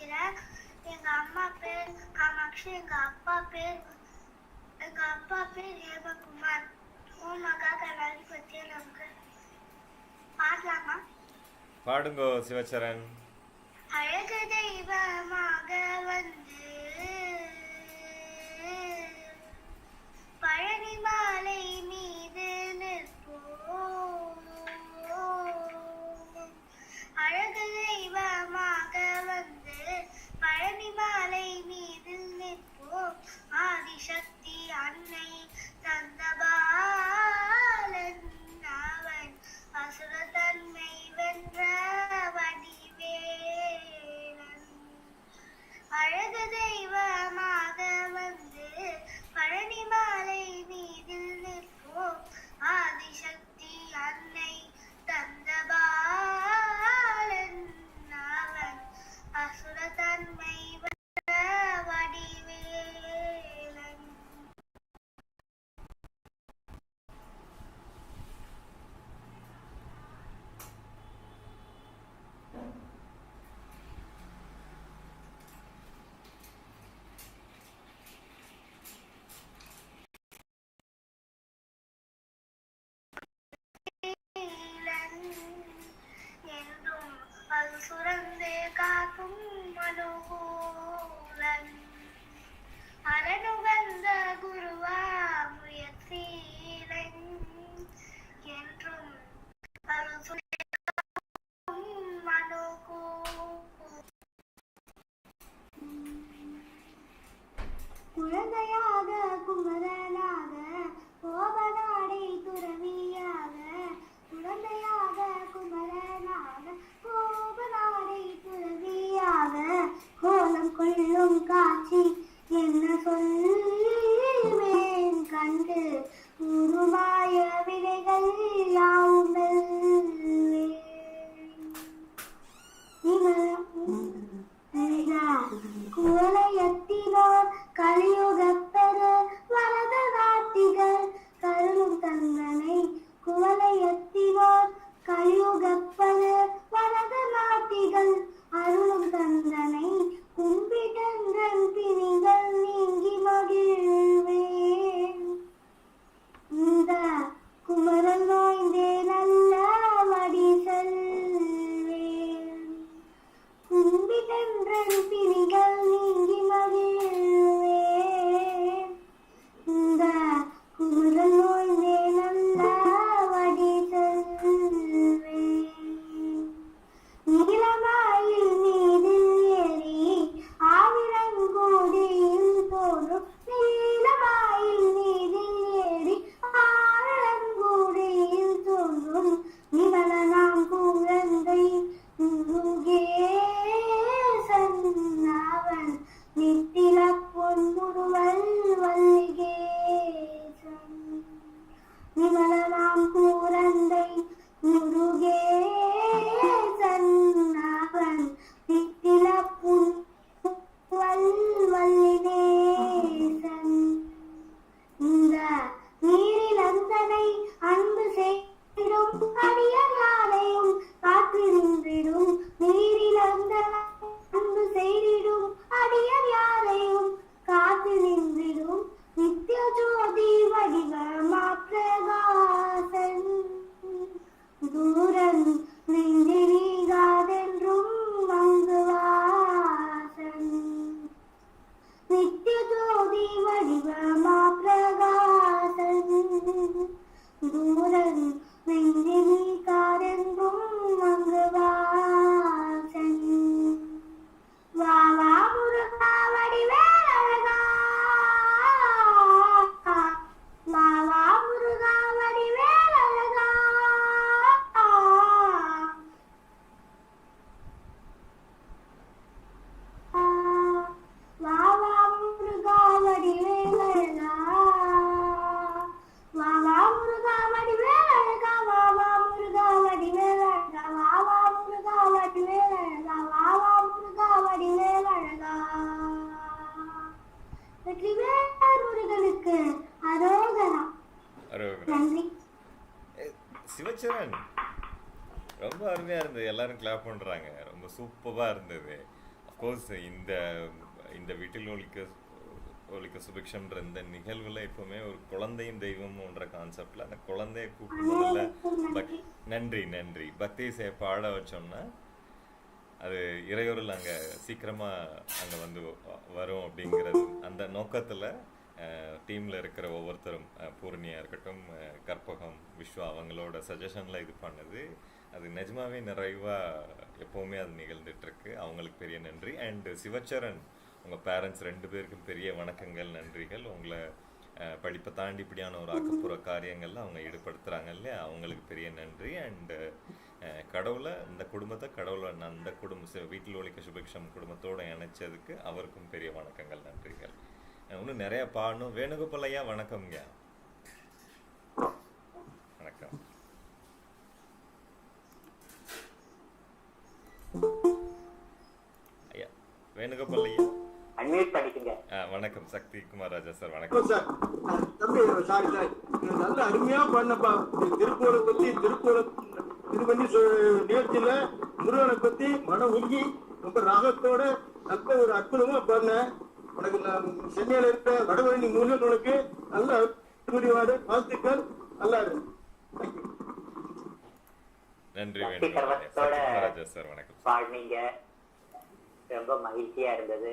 படிக்கிறேன் எங்க அம்மா பேர் காமாட்சி எங்க அப்பா பேர் எங்க அப்பா பேர் ஹேமகுமார் ஓமகா கண்ணாடி பத்திய நமக்கு? பாடலாமா? பாடுங்கோ சிவச்சரன் அழகு தெய்வமாக வந்து பழனி மாலை நீ كذب Quần. சூப்பராக இருந்தது. அஃப்கோர்ஸ் இந்த இந்த வீட்டில் ஒழிக்க ஒழிக்க சுபிக்ஷம்ன்ற இந்த நிகழ்வில் எப்போவுமே ஒரு குழந்தையும் தெய்வம்ன்ற கான்செப்டில் அந்த குழந்தைய கூப்பிடுறதுல பக் நன்றி நன்றி. பக்தி செய்ய பாட வச்சோம்னா அது இறையூரில் அங்கே சீக்கிரமாக அங்கே வந்து வரும் அப்படிங்கிறது அந்த நோக்கத்தில் டீமில் இருக்கிற ஒவ்வொருத்தரும் பூர்ணியாக இருக்கட்டும் கற்பகம் விஸ்வா அவங்களோட சஜஷனில் இது பண்ணது. அது நிஜமாவே நிறைவாக எப்போவுமே அது நிகழ்ந்துட்டுருக்கு. அவங்களுக்கு பெரிய நன்றி. அண்டு சிவச்சரன் உங்கள் பேரண்ட்ஸ் ரெண்டு பேருக்கும் பெரிய வணக்கங்கள் நன்றிகள். உங்களை படிப்பை தாண்டி இப்படியான ஒரு ஆக்கப்பூர்வ காரியங்கள்ல அவங்க ஈடுபடுத்துகிறாங்க இல்லையா? அவங்களுக்கு பெரிய நன்றி. அண்டு கடவுளை இந்த குடும்பத்தை கடவுளை நான் அந்த குடும்ப வீட்டில் ஒழிக்க சுபிக்ஷம் குடும்பத்தோடு இணைச்சதுக்கு அவருக்கும் பெரிய வணக்கங்கள் நன்றிகள். இன்னும் நிறையா பாடணும். வேணுகோபாலையா வணக்கம்ங்க. வேணுகோபால் ஐயா அன்மியூட் பண்ணிக்கங்க. வணக்கம். சக்தி குமார் ராஜா சார் வணக்கம். சார். தம்பி சாரி சார். நீங்க நல்ல அருமையா பண்ணப்பா. திருப்பூரை பத்தி திருப்பூரை இது பண்ணி நிகழ்ச்சியில முருகனை பத்தி மன உருகி ரொம்ப ராகத்தோட நல்ல ஒரு அற்புதமா பண்ண. உனக்கு சென்னையில இருக்க வடவழனி முருகன் உனக்கு நல்ல புரிவாடு வாழ்த்துக்கள். நல்லா இரு. Thank you. நன்றி ராஜா சார் வணக்கம். பாடினீங்க ரொம்ப மகிழ்ச்சியா இருந்தது.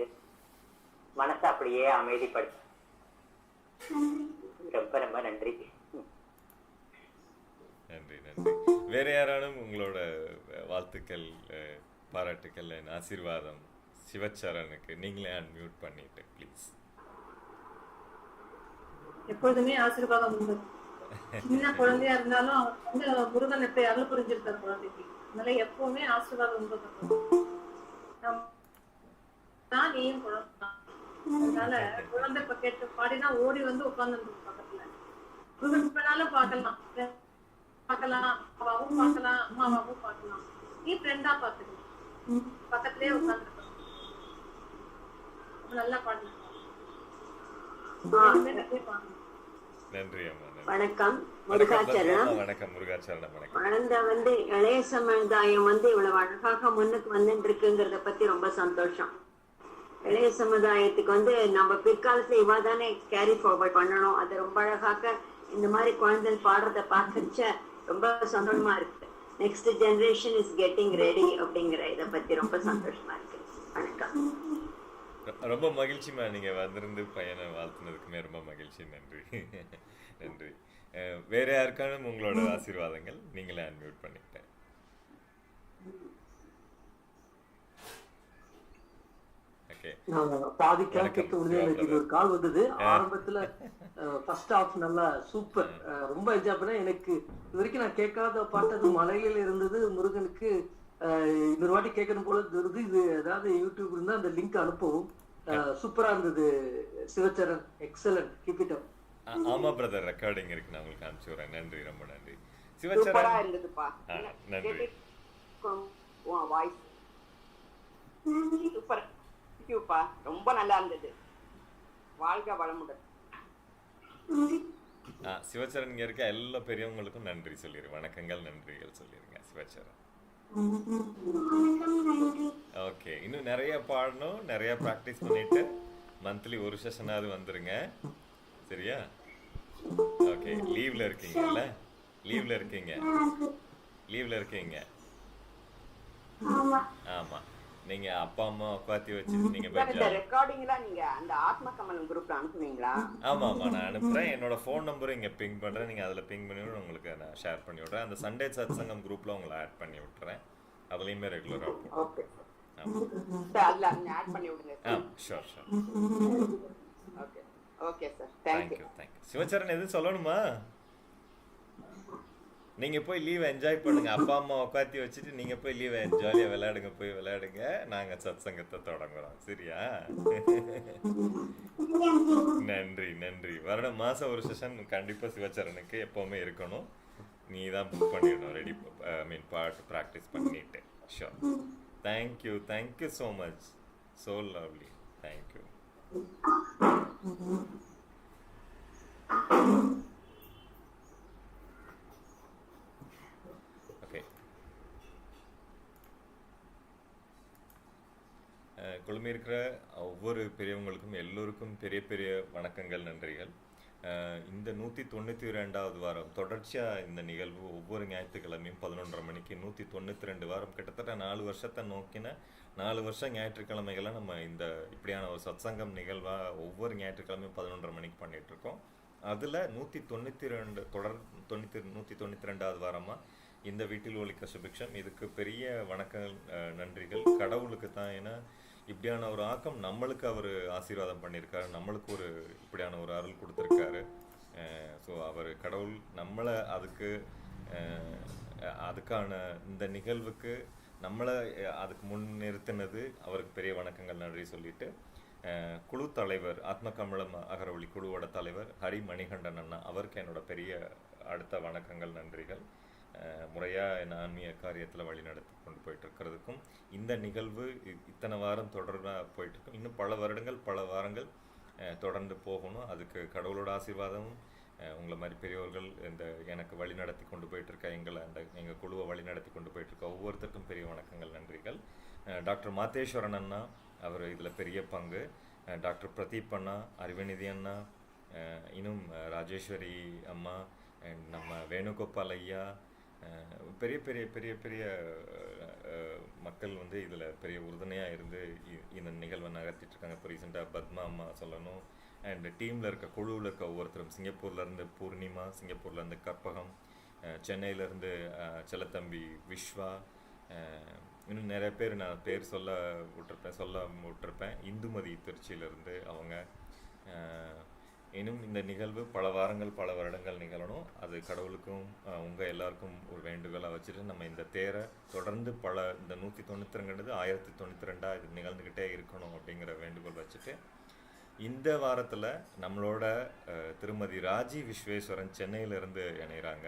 மனசை அப்படியே அமைதிப்படுத்த ரொம்ப ரொம்ப நன்றி. நன்றி நன்றி. வேற யாராலும் உங்களோட வாழ்த்துக்கள் பாராட்டுக்கள் ஆசீர்வாதம் சிவச்சரனுக்கு நீங்களே அன்மியூட் பண்ணிட்டு ப்ளீஸ் எப்பொழுதுமே ஆசீர்வாதம் உண்டு. சின்ன குழந்தையா இருந்தாலும் வந்து முருகன் எப்படி அருள் புரிஞ்சிருக்காரு குழந்தைக்கு. அதனால எப்பவுமே ஆசீர்வாதம் உண்டு. தான் நீயும் குழந்தை? தான். அதனால குழந்தை இப்ப கேட்டு பாடினா ஓடி வந்து உட்கார்ந்து பக்கத்துல. முருகன் வேணாலும் பார்க்கலாம். பார்க்கலாம். அப்பாவும் பார்க்கலாம். அம்மாவும் பார்க்கலாம். நீ ஃப்ரெண்டா பாத்துக்கலாம் பக்கத்துலயே உட்கார்ந்து நல்லா பாடணும் நன்றி அம்மா வணக்கம் முருகாச்சரணம். வணக்கம் முருகாச்சரணம் வணக்கம். குழந்தை வந்து இளைய சமுதாயம் வந்து இவ்வளவு அழகாக முன்னுக்கு வந்துட்டு இருக்குங்கிறத பத்தி ரொம்ப சந்தோஷம். இளைய சமுதாயத்துக்கு வந்து நம்ம பிற்காலத்துல இவா தானே கேரி ஃபார்வர்ட் பண்ணணும். அது ரொம்ப அழகாக இந்த மாதிரி குழந்தைகள் பாடுறத பார்க்கச்ச ரொம்ப சந்தோஷமா இருக்கு. Next generation is getting ready அப்படிங்கிற இத பத்தி ரொம்ப சந்தோஷமா இருக்கு. வணக்கம். ரொம்ப மகிழ்ச்சிமா நீங்க வந்திருந்து பையனை வாழ்த்துனதுக்குமே ரொம்ப மகிழ்ச்சி. நன்றி. நன்றி. வேற யாருக்கானும் உங்களோட ஆசீர்வாதங்கள்? நீங்களே அன்மியூட் பண்ணிக்கிட்டேன் ஓகே நாங்க பாதி கேட்க முடியாது எனக்கு ஒரு கால் வந்தது. ஆரம்பத்துல ஃபர்ஸ்ட் ஹாஃப் நல்லா சூப்பர் ரொம்ப என்ஜாய் பண்ணேன் எனக்கு இது வரைக்கும் நான் கேட்காத பாட்டது மலையில இருந்தது. முருகனுக்கு இன்னொரு வாட்டி கேட்கணும் போல இருந்தது. இது ஏதாவது யூடியூப் இருந்தா அந்த லிங்க் அனுப்பவும். சூப்பரா இருந்தது. Sivacharan excellent keep it up ஆமா பிரதர் ரெக்கார்டிங் இருக்கு. நான் உங்களுக்கு அனுப்பிச்சு விடுறேன். நன்றி ரொம்ப நன்றி. சூப்பரா சிவச்சரன் இருந்ததுப்பா. நன்றி. வாய்ஸ் சூப்பர் தேங்க்யூப்பா ரொம்ப நல்லா இருந்தது. வாழ்க வளமுடன். சிவச்சரன் இங்க இருக்க எல்லா பெரியவங்களுக்கும் நன்றி சொல்லிடு வணக்கங்கள் நன்றிகள் சொல்லிருங்க சிவச்சரன் ஓகே இன்னும் நிறைய பாடணும் நிறைய ப்ராக்டிஸ் பண்ணிட்டு மந்த்லி ஒரு செஷனாவது வந்துருங்க. சரியா? ஓகே லீவ்ல இருக்கீங்கல்ல? லீவ்ல இருக்கீங்க. லீவ்ல இருக்கீங்க. ஆமா. நீங்க அப்பா அம்மா உட்காத்தி வச்சு நீங்க சார் இந்த பஜ்ஜா ரெக்கார்டிங் எல்லாம் நீங்க அந்த ஆத்ம கமலம் குரூப்ல அனுப்புவீங்களா ஆமா ஆமா. நான் அனுப்புறேன். என்னோட ஃபோன் நம்பரும் இங்க பிங் பண்றேன். நீங்க அதுல பிங் பண்ணி உங்களுக்கு நான் ஷேர் பண்ணி விடுறேன். அந்த சண்டே சத்சங்கம் குரூப்ல உங்களை ஆட் பண்ணி விட்டுறேன். அதுலயுமே ரெகுலரா ஓகே அதுல ஆட் பண்ணி விடுங்க. ஆ sure sure okay okay sir thank you thank you thank you Sivacharan எதுவும் சொல்லணுமா? நீங்கள் போய் லீவ் என்ஜாய் பண்ணுங்கள் அப்பா அம்மா உட்காத்தி வச்சுட்டு நீங்கள் போய் லீவை ஜாலியாக விளையாடுங்க போய் விளையாடுங்க. நாங்கள் சத் சங்கத்தை தொடங்குறோம். சரியா? நன்றி நன்றி. வருடம் மாதம் ஒரு செஷன் கண்டிப்பாக சிவச்சரனுக்கு எப்போவுமே இருக்கணும். நீ தான் புக் பண்ணிடணும். ரெடி ஐ மீன் பாட்டு ப்ராக்டிஸ் பண்ணிட்டு. Sure thank you thank you so much so lovely thank you okay ah, இருக்கிற ஒவ்வொரு பெரியவங்களுக்கும் எல்லோருக்கும் பெரிய பெரிய வணக்கங்கள் நன்றிகள். இந்த நூற்றி தொண்ணூற்றி ரெண்டாவது வாரம் தொடர்ச்சியாக இந்த நிகழ்வு ஒவ்வொரு ஞாயிற்றுக்கிழமையும் பதினொன்றரை மணிக்கு நூற்றி தொண்ணூற்றி ரெண்டு வாரம். கிட்டத்தட்ட நாலு வருஷத்தை நோக்கின நாலு வருஷம் ஞாயிற்றுக்கிழமைகளை நம்ம இந்த இப்படியான ஒரு சத்சங்கம் நிகழ்வாக ஒவ்வொரு ஞாயிற்றுக்கிழமையும் பதினொன்றரை மணிக்கு பண்ணிட்டு இருக்கோம் அதில் நூற்றி தொண்ணூற்றி ரெண்டு தொடர் தொண்ணூற்றி நூற்றி தொண்ணூற்றி ரெண்டாவது வாரமாக இந்த வீட்டில் ஒழிக்க சுபிக்ஷம். இதுக்கு பெரிய வணக்கங்கள் நன்றிகள். கடவுளுக்கு தான் ஏன்னா இப்படியான ஒரு ஆக்கம் நம்மளுக்கு அவர் ஆசீர்வாதம் பண்ணியிருக்காரு நம்மளுக்கு ஒரு இப்படியான ஒரு அருள் கொடுத்துருக்காரு. ஸோ அவர் கடவுள் நம்மளை அதுக்கு அதுக்கான இந்த நிகழ்வுக்கு நம்மளை அதுக்கு முன் நிறுத்தினது. அவருக்கு பெரிய வணக்கங்கள் நன்றி சொல்லிட்டு குழு தலைவர் ஆத்மகமலம் அகரவழி குழுவோட தலைவர் ஹரி மணிகண்டன் அண்ணா அவருக்கு என்னோட பெரிய அடுத்த வணக்கங்கள் நன்றிகள். முறையாக என்ன ஆன்மீக காரியத்தில் வழி நடத்தி கொண்டு போயிட்டுருக்கிறதுக்கும் இந்த நிகழ்வு இ- இத்தனை வாரம் தொடர்பாக போயிட்டுருக்கும். இன்னும் பல வருடங்கள் பல வாரங்கள் தொடர்ந்து போகணும். அதுக்கு கடவுளோட ஆசீர்வாதமும் உங்களை மாதிரி பெரியவர்கள் இந்த எனக்கு வழி நடத்தி கொண்டு போயிட்டுருக்க எங்களை அந்த எங்கள் குழுவை வழி நடத்தி கொண்டு போயிட்டுருக்க ஒவ்வொருத்தருக்கும் பெரிய வணக்கங்கள் நன்றிகள். டாக்டர் மாத்தேஸ்வரன் அண்ணா அவர் இதில் பெரிய பங்கு. டாக்டர் பிரதீப் அண்ணா அறிவநிதி அண்ணா இன்னும் ராஜேஸ்வரி அம்மா நம்ம வேணுகோபால் ஐயா பெரிய பெரிய பெரிய பெரிய மக்கள் வந்து இதில் பெரிய உறுதுணையாக இருந்து இந்த நிகழ்வை நகர்த்திட்டு இருக்காங்க. இப்போ ரீசெண்டாக பத்மா அம்மா சொல்லணும். அண்ட் டீமில் இருக்க குழுவில் இருக்க ஒவ்வொருத்தரும் சிங்கப்பூர்லேருந்து பூர்ணிமா சிங்கப்பூர்லேருந்து கற்பகம் சென்னையிலேருந்து செல்லத்தம்பி விஸ்வா இன்னும் நிறைய பேர் நான் பேர் சொல்ல விட்டுருப்பேன் சொல்ல விட்டுருப்பேன். இந்துமதி திருச்சியிலேருந்து அவங்க இன்னும் இந்த நிகழ்வு பல வாரங்கள் பல வருடங்கள் நிகழணும். அது கடவுளுக்கும் உங்கள் எல்லாருக்கும் ஒரு வேண்டுகோளாக வச்சுட்டு நம்ம இந்த தேரை தொடர்ந்து பல இந்த நூற்றி தொண்ணூற்றி ரெண்டு ஆயிரத்தி தொண்ணூற்றி ரெண்டாக இது நிகழ்ந்துக்கிட்டே இருக்கணும் அப்படிங்கிற வேண்டுகோள் வச்சுட்டு இந்த வாரத்தில் நம்மளோட திருமதி ராஜி விஸ்வேஸ்வரன் சென்னையிலேருந்து இணைகிறாங்க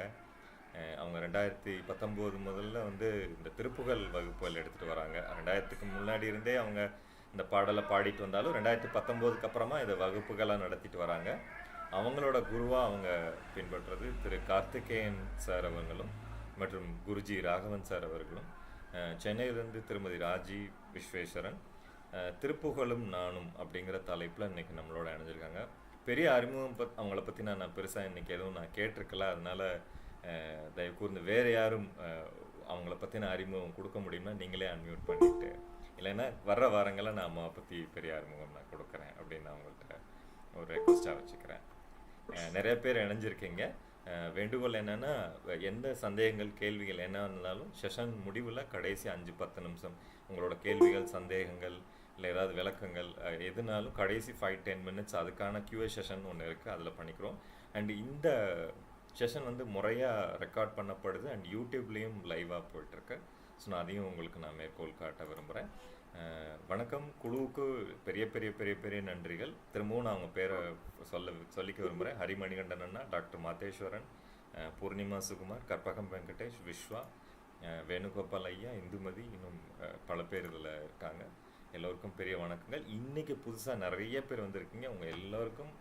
அவங்க ரெண்டாயிரத்தி பத்தொம்போது முதல்ல வந்து இந்த திருப்புகழ் வகுப்புகள் எடுத்துகிட்டு வராங்க. ரெண்டாயிரத்துக்கு முன்னாடி இருந்தே அவங்க இந்த பாடலை பாடிட்டு வந்தாலும் ரெண்டாயிரத்தி பத்தொம்போதுக்கு அப்புறமா இதை வகுப்புகளாக நடத்திட்டு வராங்க. அவங்களோட குருவாக அவங்க பின்பற்றுறது திரு கார்த்திகேயன் சார் அவர்களும் மற்றும் குருஜி ராகவன் சார் அவர்களும். சென்னையிலிருந்து திருமதி ராஜி விஸ்வேஸ்வரன் திருப்புகழும் நானும் அப்படிங்கிற தலைப்பில் இன்றைக்கி நம்மளோட இணைஞ்சிருக்காங்க. பெரிய அறிமுகம் பத் அவங்கள பற்றி நான் நான் பெருசாக இன்றைக்கி எதுவும் நான் கேட்டிருக்கல. அதனால் தயவு கூர்ந்து வேறு யாரும் அவங்கள பற்றின அறிமுகம் கொடுக்க முடியுமா நீங்களே அன்மியூட் பண்ணிட்டு இல்லைன்னா வர்ற வாரங்களில் நான் அம்மாவை பற்றி பெரிய அறிமுகம் நான் கொடுக்குறேன் அப்படின்னு நான் உங்கள்கிட்ட ஒரு ரெக்வஸ்ட்டாக வச்சுக்கிறேன். நிறைய பேர் இணைஞ்சிருக்கீங்க. வேண்டுகோள் என்னன்னா எந்த சந்தேகங்கள் கேள்விகள் என்ன இருந்தாலும் செஷன் முடிவில் கடைசி அஞ்சு பத்து நிமிஷம் உங்களோட கேள்விகள் சந்தேகங்கள் இல்லை ஏதாவது விளக்கங்கள் எதுனாலும் கடைசி ஃபைவ் டென் மினிட்ஸ் அதுக்கான கியூஏ செஷன் ஒன்று இருக்குது அதில் பண்ணிக்கிறோம். அண்ட் இந்த செஷன் வந்து முறையாக ரெக்கார்ட் பண்ணப்படுது அண்ட் யூடியூப்லேயும் லைவாக போயிட்டுருக்கு ஸோ நான் அதையும் உங்களுக்கு நான் மேற்கோள் காட்ட விரும்புகிறேன் வணக்கம். குழுவுக்கு பெரிய பெரிய பெரிய பெரிய நன்றிகள். திரும்பவும் நான் அவங்க பேரை சொல்ல சொல்லிக்க விரும்புகிறேன் ஹரிமணிகண்டன் அண்ணா டாக்டர் மாதேஸ்வரன் பூர்ணிமா சுகுமார் கற்பகம் வெங்கடேஷ் விஸ்வா வேணுகோபால் ஐயா இந்துமதி இன்னும் பல பேர் இதில் இருக்காங்க. எல்லோருக்கும் பெரிய வணக்கங்கள். இன்றைக்கி புதுசாக நிறைய பேர் வந்திருக்கீங்க. உங்கள் எல்லோருக்கும்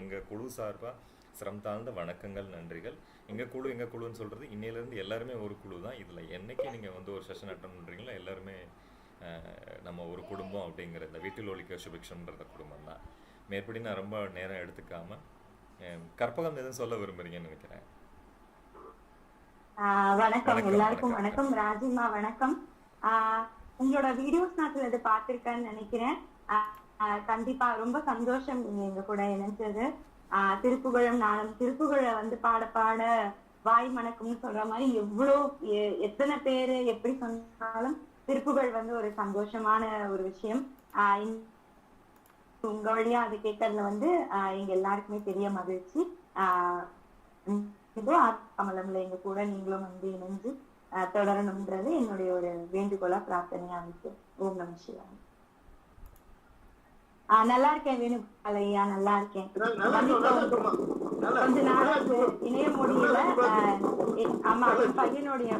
எங்கள் குழு சார்பாக சிரம் தாழ்ந்த வணக்கங்கள் நன்றிகள். எங்கள் குழு எங்கள் குழுன்னு சொல்கிறது இன்னையிலேருந்து எல்லாருமே ஒரு குழு தான். இதில் என்னைக்கு நீங்கள் வந்து ஒரு செஷன் அட்டன் பண்ணுறீங்களோ எல்லாருமே நம்ம ஒரு குடும்பம் அப்படிங்கிற இந்த வீட்டில் ஒழிக்க சுபிக்ஷம்ன்றத குடும்பம் தான். மேற்படி நான் ரொம்ப நேரம் எடுத்துக்காம அஹ், கற்பகம் எதுவும் சொல்ல விரும்புறீங்கன்னு நினைக்கிறேன். வணக்கம். எல்லாருக்கும் வணக்கம். ராஜிமா வணக்கம். உங்களோட வீடியோஸ் நான் சிலது பார்த்திருக்கேன்னு நினைக்கிறேன். கண்டிப்பா ரொம்ப சந்தோஷம் நீங்க எங்க கூட இணைஞ்சது. ஆஹ் திருப்புகழும் நானும் திருப்புகழை வந்து பாட பாட வாய் மணக்கும்னு சொல்ற மாதிரி எவ்வளோ எ- எத்தனை பேரு எப்படி சொன்னாலும் திருப்புகழ் வந்து ஒரு சந்தோஷமான ஒரு விஷயம். ஆஹ் உங்க வழியா அது கேட்டதுல வந்து ஆஹ் எங்க எல்லாருக்குமே பெரிய மகிழ்ச்சி. ஆஹ் உம் இதோ கமலம்ல எங்க கூட நீங்களும் வந்து இணைஞ்சு தொடரணும்ன்றது என்னுடைய ஒரு வேண்டுகோளா பிரார்த்தனையா இருக்கு ஓம் நம சிவாய ஆஹ் நல்லா இருக்கேன் வேணுகோபால் ஐயா நல்லா இருக்கேன் கொஞ்ச இருக்கும். நாளா நல்லா இருக்கும். இணைய முடியல ஆமா பையனுடைய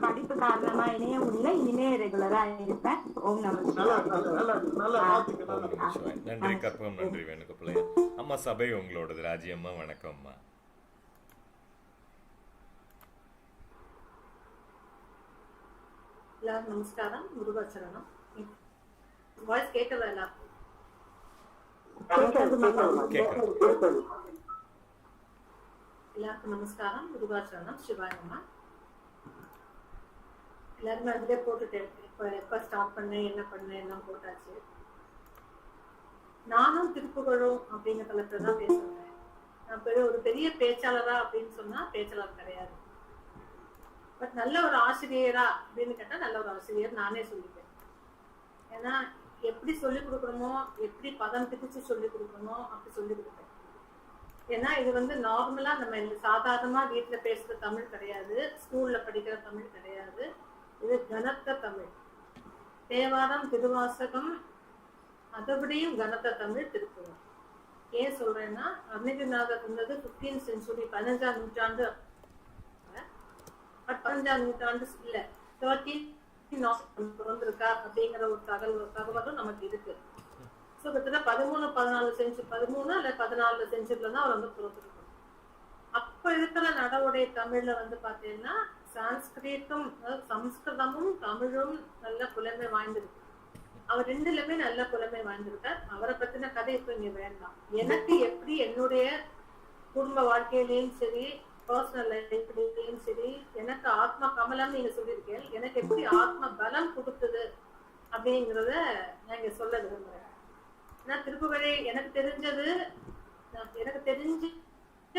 படிப்பு காரணமா இணைய முடியல இனிமே ரெகுலரா இருப்பேன். ஓம். நன்றி கற்பகம் நன்றி வேணுகோபாலையா அம்மா சபை உங்களோடது. ராஜியம்மா வணக்கம்மா எல்லாரும் நமஸ்காரம். முருகாச்சரணம் வாய்ஸ் கேட்கல கேட்குறேன் எல்லாருக்கும் நமஸ்காரம் முருகாச்சரணம் சிவாயம்மா எல்லாருமே அதிலே போட்டுட்டேன் இப்போ எப்போ ஸ்டார்ட் பண்ணேன் என்ன பண்ணேன் எல்லாம் போட்டாச்சு நானும் திருப்புகழும் அப்படிங்கிற தலைப்பில் தான் பேசுறேன் நான் பெரிய ஒரு பெரிய பேச்சாளரா அப்படின்னு சொன்னா பேச்சாளர் கிடையாது பட் நல்ல ஒரு ஆசிரியரா அப்படின்னு கேட்டா நல்ல ஒரு ஆசிரியர் நானே சொல்லிப்பேன் ஏன்னா எப்படி சொல்லி கொடுக்கணுமோ எப்படி பதம் பிரிச்சு சொல்லி கொடுக்கணுமோ அப்படி சொல்லி கொடுக்கணும் ஏன்னா இது வந்து நார்மலா நம்ம இந்த சாதாரணமா வீட்டுல பேசுற தமிழ் கிடையாது ஸ்கூல்ல படிக்கிற தமிழ் கிடையாது. இது கனத்த தமிழ். தேவாரம் திருவாசகம் அதுபடியும் கனத்த தமிழ் திருக்குறள். ஏன் சொல்றேன்னா அருணகிரிநாதர் இருந்தது பிப்டீன் செஞ்சுரி பதினஞ்சாம் நூற்றாண்டு. பட் பதினஞ்சாம் நூற்றாண்டு இல்ல தேர்ட்டீன் பிறந்திருக்கா அப்படிங்கிற ஒரு தகவல் தகவலும் நமக்கு இருக்கு ஸோ கிட்டத்தட்ட பதிமூணு பதினாலு செஞ்சு பதிமூணு இல்லை பதினாலு செஞ்சுல தான் அவர் வந்து பிறந்திருக்கும் அப்ப இருக்கிற நடவுடைய தமிழ்ல வந்து பாத்தீங்கன்னா சான்ஸ்கிரிட்டும் சம்ஸ்கிருதமும் தமிழும் நல்ல புலமை வாய்ந்திருக்கு அவர் ரெண்டுலயுமே நல்ல புலமை வாய்ந்திருக்கார் அவரை பத்தின கதை இப்ப இங்க வேண்டாம் எனக்கு எப்படி என்னுடைய குடும்ப வாழ்க்கையிலயும் சரி பர்சனல் லைஃப்லயும் சரி எனக்கு ஆத்ம கமலம் நீங்க சொல்லியிருக்கேன் எனக்கு எப்படி ஆத்ம பலம் கொடுத்தது அப்படிங்கறத நான் இங்க சொல்ல விரும்புறேன். ஏன்னா திருப்புகழை எனக்கு தெரிஞ்சது எனக்கு தெரிஞ்ச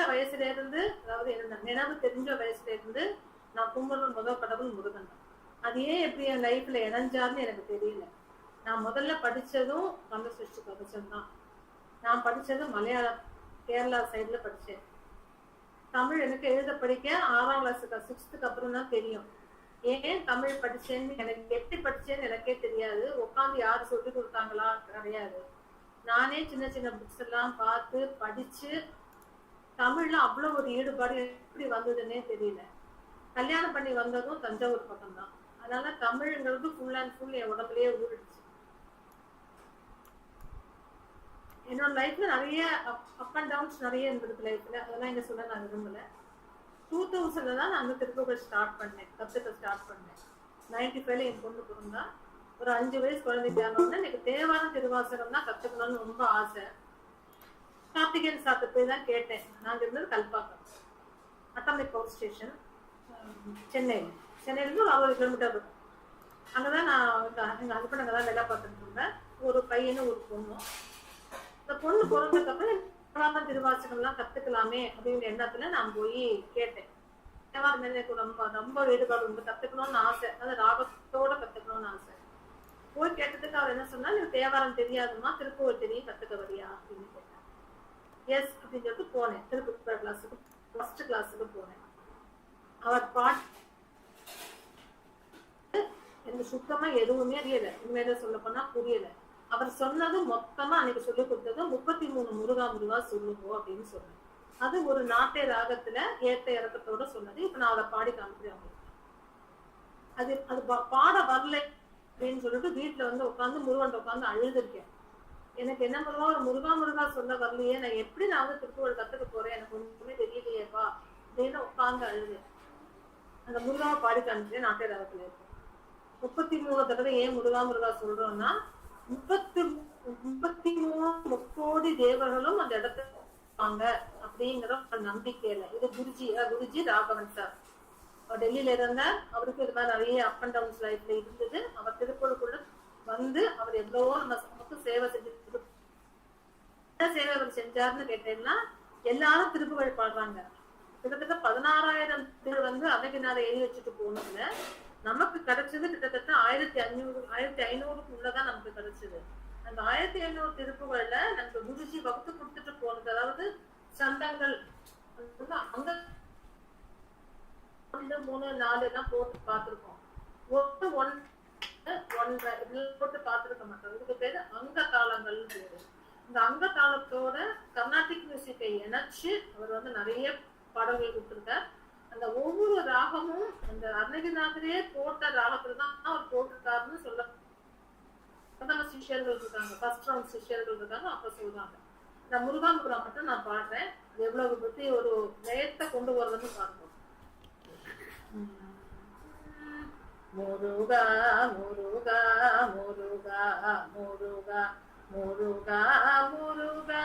வயசுல இருந்து அதாவது என்ன நினைவு தெரிஞ்ச வயசுல இருந்து நான் கும்பிடுற முதல் கடவுள் முருகன். அது ஏன் எப்படி என் லைஃப்ல இணைஞ்சாருன்னு எனக்கு தெரியல. நான் முதல்ல படிச்சதும் கந்த சிருஷ்டி பிரபஞ்சம் தான். நான் படிச்சது மலையாளம் கேரளா சைடுல படிச்சேன். தமிழ் எனக்கு எழுத படிக்க ஆறாம் கிளாஸுக்கு சிக்ஸ்த்துக்கு அப்புறம் தான் தெரியும். ஏன் தமிழ் படிச்சேன்னு எனக்கு எப்படி படிச்சேன்னு எனக்கே தெரியாது. உட்காந்து யார் சொல்லி கொடுத்தாங்களா? கிடையாது. நானே சின்ன சின்ன புக்ஸ் எல்லாம் பார்த்து படிச்சு தமிழ்ல அவ்வளவு ஒரு ஈடுபாடு எப்படி வந்ததுன்னே தெரியல. கல்யாணம் பண்ணி வந்ததும் தஞ்சாவூர் பக்கம் தான் அதனால தமிழ்ங்கிறது ஃபுல் அண்ட் ஃபுல் என் உடம்புலயே ஊறிடுச்சு. என்னோட லைஃப்ல நிறைய அப் அண்ட் டவுன்ஸ் நிறைய இருந்திருக்கு லைஃப்ல அதெல்லாம் எங்க சொல்ல நான் விரும்பல. டூ தௌசண்ட்ல தான் நான் வந்து திருப்புகழ் ஸ்டார்ட் பண்ணேன். கத்துக்க ஸ்டார்ட் பண்ணேன். நைன்டி ஃபைவ்ல என் பொண்ணு பிறந்தா. ஒரு அஞ்சு வயசு குழந்தைக்கு ஆனோடனே எனக்கு தேவான திருவாசகம் தான் கத்துக்கணும்னு ரொம்ப ஆசை. கார்த்திகேயன் சாத்து போய் தான் கேட்டேன். நாங்க இருந்தது கல்பாக்கம். அட்டாமிக் பவர் ஸ்டேஷன் சென்னையில் சென்னையிலேருந்து ஒரு அறுபது கிலோமீட்டர் இருக்கும். அங்கதான் நான் எங்கள் ஹஸ்பண்ட் அங்கே தான் வேலை பார்த்துட்டு இருந்தேன். ஒரு பையனும் ஒரு பொண்ணும். இந்த பொண்ணு பிறந்ததுக்கு அப்புறம் தேவாரம் திருவாசகம்லாம் கத்துக்கலாமே அப்படின்னு எண்ணத்துல நான் போய் கேட்டேன். தேவாரம் எனக்கு ரொம்ப ரொம்ப வேறுபாடு ரொம்ப கத்துக்கணும்னு ஆசை. அது ராகத்தோட கத்துக்கணும்னு ஆசை. போய் கேட்டதுக்கு அவர் என்ன சொன்னா எனக்கு தேவாரம் தெரியாதுமா திருப்பூர் தெரியும் கத்துக்க வரியா அப்படின்னு கேட்டார். எஸ் அப்படின்னு சொல்லிட்டு போனேன். திருப்பூர் கிளாஸுக்கு ஃபர்ஸ்ட் கிளாஸுக்கு போனேன். அவர் பாட் எனக்கு சுத்தமா எதுவுமே அறியல உண்மையில சொல்ல போனா புரியல. அவர் சொன்னது மொத்தமா அன்னைக்கு சொல்லி கொடுத்தது முப்பத்தி மூணு முருகா முருகா சொல்லுங்க அப்படின்னு சொன்னேன் அது ஒரு நாட்டை ராகத்துல ஏத்த இறக்கத்தோட சொன்னது. இப்ப நான் அதை பாடி காமிக்கிறேன் அது அது பாட வரல அப்படின்னு சொல்லிட்டு வீட்டுல வந்து உட்காந்து முருகன் உட்காந்து அழுதுருக்கேன். எனக்கு என்ன முருகா ஒரு முருகா முருகா சொல்ல வரலையே. நான் எப்படி நான் வந்து திருக்குறள் கத்துக்க போறேன்? எனக்கு ஒண்ணுமே தெரியலையேப்பா அப்படின்னு உட்காந்து அழுது. அந்த முருகாவை பாடி காமிக்கிறேன் நாட்டை ராகத்துல. இருக்கேன் முப்பத்தி மூணு தடவை ஏன் முருகா முருகா சொல்றோம்னா முப்பத்தி முப்பத்தி மூணு முக்கோடி தேவர்களும் அந்த இடத்துல இருப்பாங்க அப்படிங்கிற ஒரு நம்பிக்கையில. இது குருஜி குருஜி ராகவன் சார். அவர் டெல்லியில இருந்தார். அவருக்கு இது மாதிரி நிறைய அப் அண்ட் டவுன்ஸ் லைஃப்ல இருந்தது. அவர் திருப்பூருக்குள்ள வந்து அவர் எவ்வளவோ நம்ம நமக்கு சேவை செஞ்சு சேவை அவர் செஞ்சாருன்னு கேட்டீங்கன்னா எல்லாரும் திருப்புகள் பாடுறாங்க. கிட்டத்தட்ட பதினாறாயிரம் பேர் வந்து அன்னைக்கு எழுதி வச்சுட்டு போனதுல நமக்கு கிடைச்சது கிட்டத்தட்ட ஆயிரத்தி ஐநூறு ஆயிரத்தி ஐநூறுக்கு உள்ளதான் நமக்கு கிடைச்சது. அந்த ஆயிரத்தி ஐநூறு திருப்புகள்ல நமக்கு குருஜி வகுத்து கொடுத்துட்டு போனது அதாவது சந்தங்கள் அங்க ரெண்டு மூணு நாலு எல்லாம் போட்டு பார்த்திருக்கோம். ஒன்று ஒன் ஒன்றரை இதுல போட்டு பார்த்திருக்க மாட்டோம். இதுக்கு பேரு அங்க தாளங்கள்னு பேரு. இந்த அங்க தாளத்தோட கர்நாடிக் மியூசிக்கை இணைச்சு அவர் வந்து நிறைய பாடல்கள் கொடுத்துருக்கார். அந்த ஒவ்வொரு ராகமும் அந்த அருணகிரிநாதரே போட்ட ராகத்துல தான் அவர் போட்டிருக்காருன்னு சொல்ல பிரதம சிஷ்யர்கள் இருக்காங்க. ஃபர்ஸ்ட் ரவுண்ட் சிஷ்யர்கள் இருக்காங்க. அப்ப சொல்றாங்க. இந்த முருகா மட்டும் நான் பாடுறேன். எவ்வளவு பத்தி ஒரு நேரத்தை கொண்டு வருதுன்னு பார்ப்போம். முருகா முருகா முருகா முருகா முருகா முருகா.